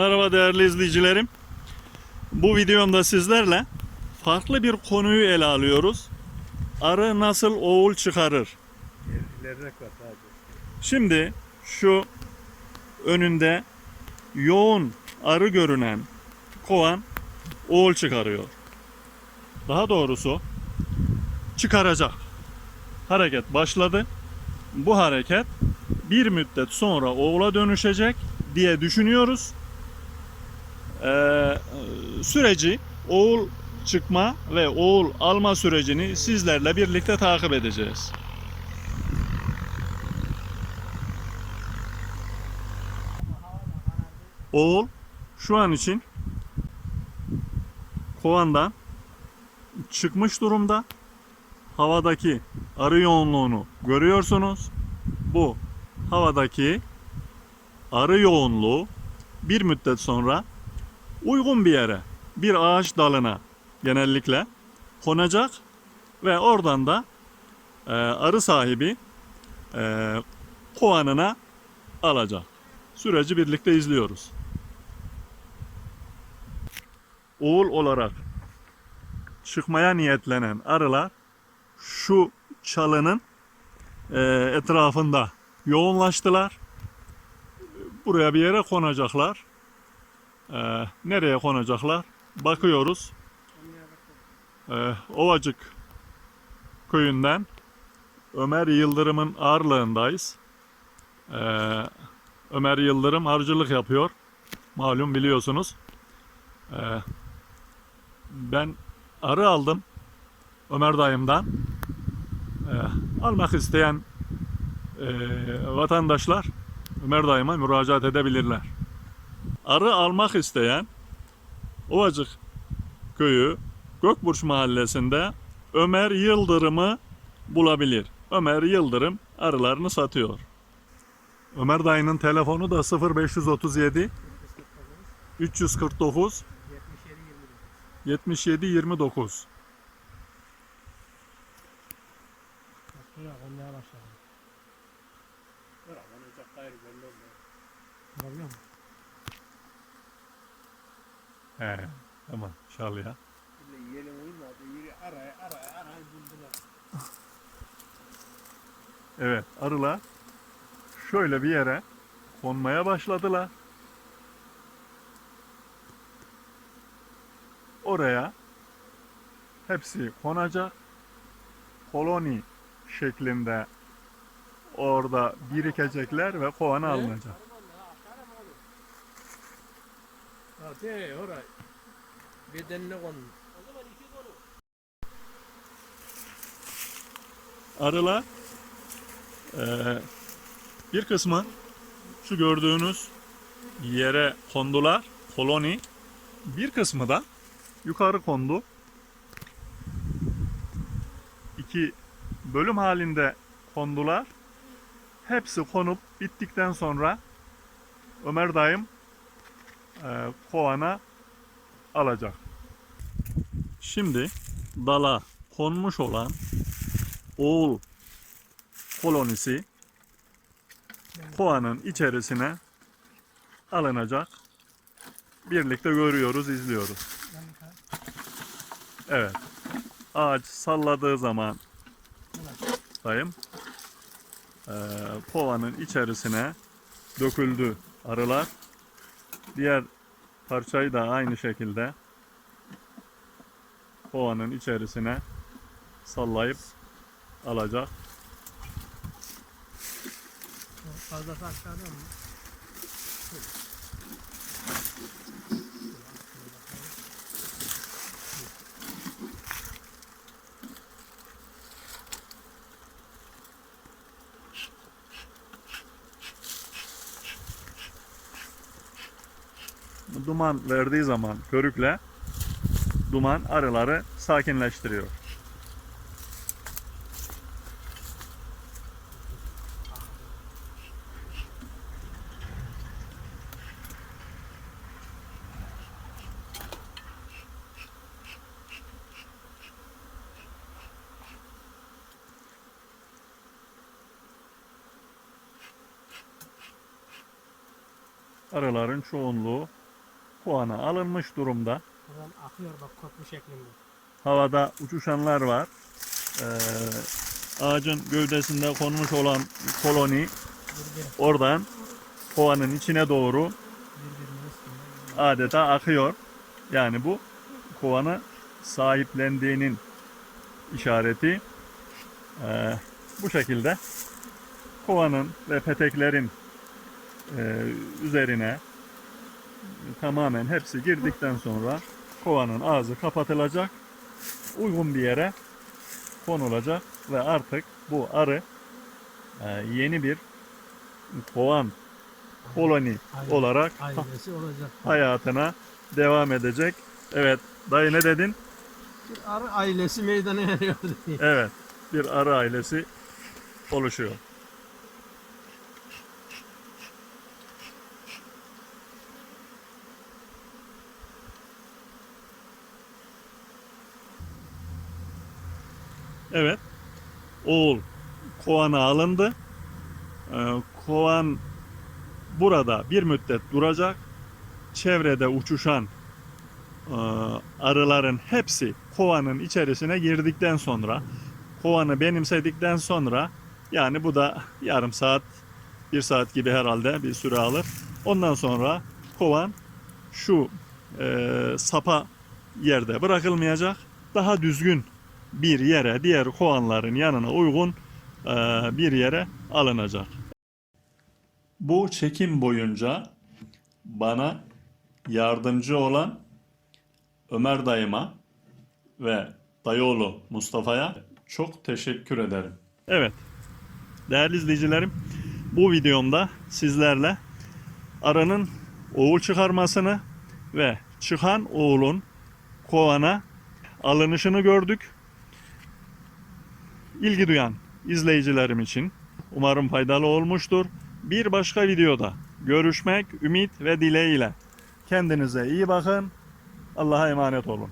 Merhaba değerli izleyicilerim. Bu videomda sizlerle farklı bir konuyu ele alıyoruz. Arı nasıl oğul çıkarır? Şimdi şu önünde yoğun arı görünen kovan oğul çıkarıyor. Daha doğrusu çıkaracak. Hareket başladı. Bu hareket bir müddet sonra oğula dönüşecek diye düşünüyoruz. Ee, süreci oğul çıkma ve oğul alma sürecini sizlerle birlikte takip edeceğiz. Oğul şu an için kovandan çıkmış durumda. Havadaki arı yoğunluğunu görüyorsunuz. Bu havadaki arı yoğunluğu bir müddet sonra uygun bir yere, bir ağaç dalına genellikle konacak ve oradan da e, arı sahibi e, kovanına alacak. Süreci birlikte izliyoruz. Oğul olarak çıkmaya niyetlenen arılar şu çalının e, etrafında yoğunlaştılar. Buraya bir yere konacaklar. E, nereye konacaklar? Bakıyoruz. E, Ovacık köyünden Ömer Yıldırım'ın ağırlığındayız. E, Ömer Yıldırım arıcılık yapıyor. Malum biliyorsunuz. Ee, ben arı aldım Ömer dayımdan. Ee, almak isteyen e, vatandaşlar Ömer dayıma müracaat edebilirler. Arı almak isteyen Ovacık köyü Gökburç mahallesinde Ömer Yıldırım'ı bulabilir. Ömer Yıldırım arılarını satıyor. Ömer dayının telefonu da 0537 349 77 20. 77 29. Bak şuraya konmaya başladı. Dur aman ocak gayrı belli olmuyor. Görüyor musun? He, tamam çal ya. Şimdi yiyelim uyumadı. Yürü araya araya araya buldular. Evet, arılar şöyle bir yere konmaya başladılar. Oraya hepsi konacak. Koloni şeklinde orada birikecekler ve kovana alınacak. Hadi oraya. Bedenine konu. Arılar eee, bir kısmı şu gördüğünüz yere kondular. Koloni. Bir kısmı da yukarı kondu. İki bölüm halinde kondular. Hepsi konup bittikten sonra Ömer dayım kovana alacak. Şimdi dala konmuş olan oğul kolonisi kovanın içerisine alınacak. Birlikte görüyoruz, izliyoruz. Evet. Ağaç salladığı zaman dayım eee, kovanın içerisine döküldü arılar. Diğer parçayı da aynı şekilde kovanın içerisine sallayıp alacak. Fazlası aşağıda mı? Duman verdiği zaman körükle duman arıları sakinleştiriyor. Arıların çoğunluğu kovanı alınmış durumda. Buradan akıyor bak köprü şeklinde. Havada uçuşanlar var. Ee, ağacın gövdesinde konmuş olan koloni oradan kovanın içine doğru adeta akıyor. Yani bu kovanı sahiplendiğinin işareti. Ee, bu şekilde kovanın ve peteklerin e, üzerine tamamen hepsi girdikten sonra kovanın ağzı kapatılacak. Uygun bir yere konulacak ve artık bu arı e, yeni bir kovan koloni Aynen. olarak Ailesi olacak. hayatına devam edecek. Evet, dayı ne dedin? Bir arı ailesi meydana eriyor. Evet, bir arı ailesi oluşuyor. Evet, oğul kovana alındı. Ee, kovan burada bir müddet duracak. Çevrede uçuşan e, arıların hepsi kovanın içerisine girdikten sonra kovanı benimsedikten sonra yani bu da yarım saat bir saat gibi herhalde bir süre alır. Ondan sonra kovan şu e, sapa yerde bırakılmayacak. Daha düzgün bir yere diğer kovanların yanına uygun e, bir yere alınacak. Bu çekim boyunca bana yardımcı olan Ömer dayıma ve dayıoğlu Mustafa'ya çok teşekkür ederim. Evet, değerli izleyicilerim, bu videomda sizlerle arının oğul çıkarmasını ve çıkan oğulun kovana alınışını gördük. İlgi duyan izleyicilerim için umarım faydalı olmuştur. Bir başka videoda görüşmek ümit ve dileğiyle. Kendinize iyi bakın. Allah'a emanet olun.